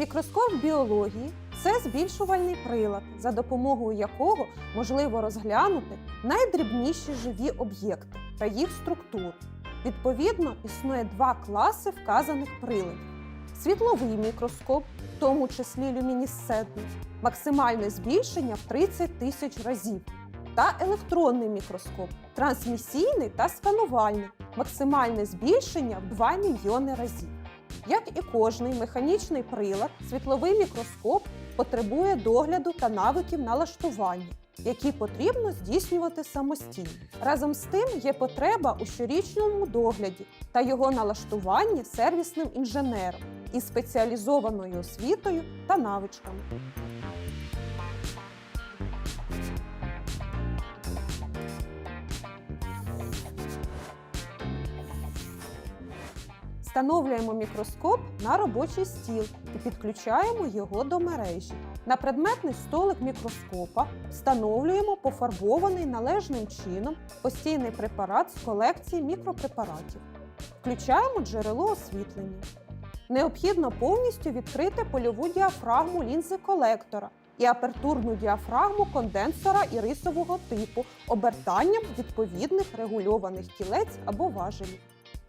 Мікроскоп біології це збільшувальний прилад, за допомогою якого можливо розглянути найдрібніші живі об'єкти та їх структуру. Відповідно, існує два класи вказаних приладів: світловий мікроскоп, в тому числі люмінесцентний, максимальне збільшення в 30 тисяч разів, та електронний мікроскоп, трансмісійний та сканувальний, максимальне збільшення в 2 мільйони разів. Як і кожний механічний прилад, світловий мікроскоп потребує догляду та навиків налаштування, які потрібно здійснювати самостійно. Разом з тим є потреба у щорічному догляді та його налаштуванні сервісним інженером із спеціалізованою освітою та навичками. Встановлюємо мікроскоп на робочий стіл і підключаємо його до мережі. На предметний столик мікроскопа встановлюємо пофарбований належним чином постійний препарат з колекції мікропрепаратів. Включаємо джерело освітлення. Необхідно повністю відкрити польову діафрагму лінзи колектора і апертурну діафрагму конденсора і рисового типу обертанням відповідних регульованих кілець або важелів.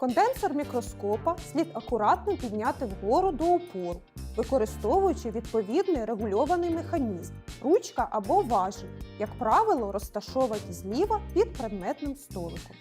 Конденсор мікроскопа слід акуратно підняти вгору до опору, використовуючи відповідний регульований механізм, ручка або важіль, як правило, розташовані зліва під предметним столиком.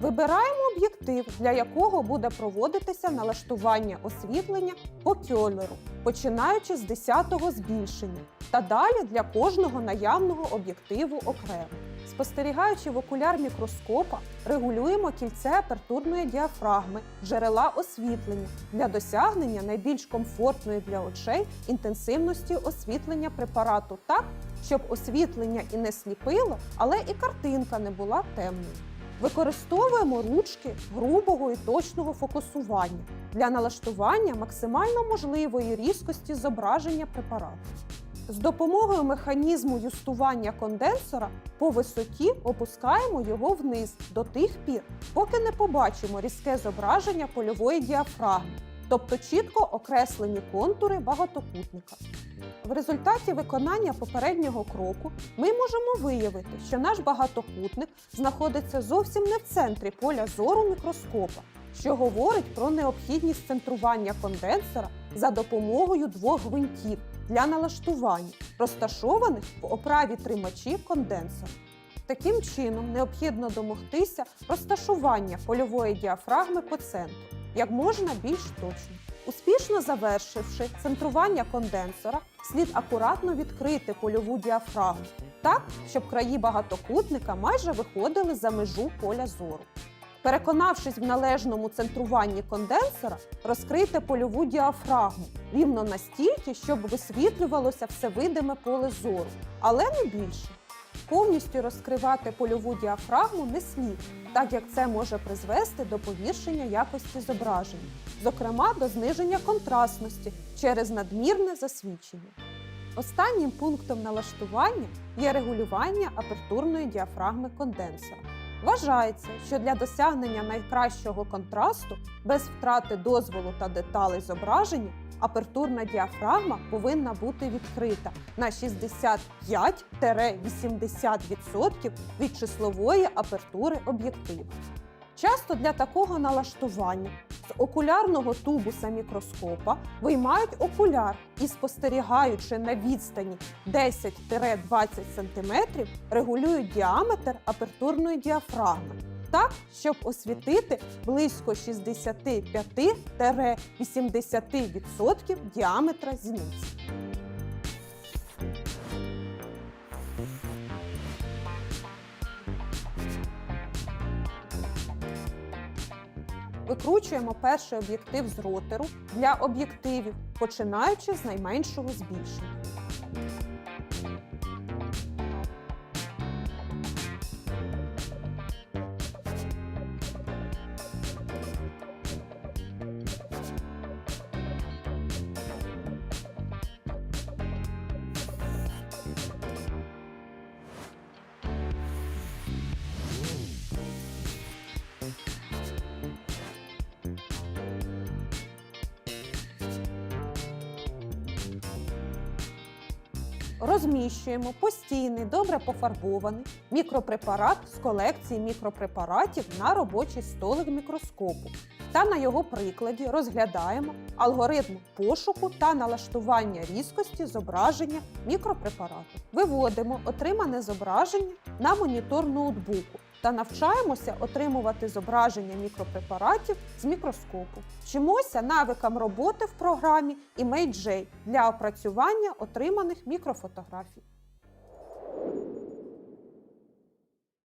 Вибираємо об'єктив, для якого буде проводитися налаштування освітлення по кьолеру, починаючи з 10-го збільшення, та далі для кожного наявного об'єктиву окремо. Спостерігаючи в окуляр мікроскопа, регулюємо кільце апертурної діафрагми, джерела освітлення для досягнення найбільш комфортної для очей інтенсивності освітлення препарату так, щоб освітлення і не сліпило, але і картинка не була темною. Використовуємо ручки грубого і точного фокусування для налаштування максимально можливої різкості зображення препарату. З допомогою механізму юстування конденсора по висоті опускаємо його вниз до тих пір, поки не побачимо різке зображення польової діафрагми, тобто чітко окреслені контури багатокутника. В результаті виконання попереднього кроку ми можемо виявити, що наш багатокутник знаходиться зовсім не в центрі поля зору мікроскопа, що говорить про необхідність центрування конденсора за допомогою двох гвинтів для налаштування, розташованих в оправі тримачі конденсора. Таким чином, необхідно домогтися розташування польової діафрагми по центру як можна більш точно. Успішно завершивши центрування конденсора, слід акуратно відкрити польову діафрагму так, щоб краї багатокутника майже виходили за межу поля зору. Переконавшись в належному центруванні конденсора, розкрийте польову діафрагму рівно настільки, щоб висвітлювалося все видиме поле зору, але не більше. Повністю розкривати польову діафрагму не слід, так як це може призвести до погіршення якості зображення, зокрема до зниження контрастності через надмірне засвідчення. Останнім пунктом налаштування є регулювання апертурної діафрагми конденсора. Вважається, що для досягнення найкращого контрасту без втрати дозволу та деталей зображення апертурна діафрагма повинна бути відкрита на 65-80% від числової апертури об'єктиву. Часто для такого налаштування з окулярного тубуса мікроскопа виймають окуляр і, спостерігаючи на відстані 10-20 см, регулюють діаметр апертурної діафрагми так, щоб освітити близько 65-80% діаметра зіниці. Викручуємо перший об'єктив з ротору для об'єктивів, починаючи з найменшого збільшення. Розміщуємо постійний, добре пофарбований мікропрепарат з колекції мікропрепаратів на робочий столик мікроскопу. Та на його прикладі розглядаємо алгоритм пошуку та налаштування різкості зображення мікропрепарату. Виводимо отримане зображення на монітор ноутбуку та навчаємося отримувати зображення мікропрепаратів з мікроскопу. Вчимося навикам роботи в програмі ImageJ для опрацювання отриманих мікрофотографій.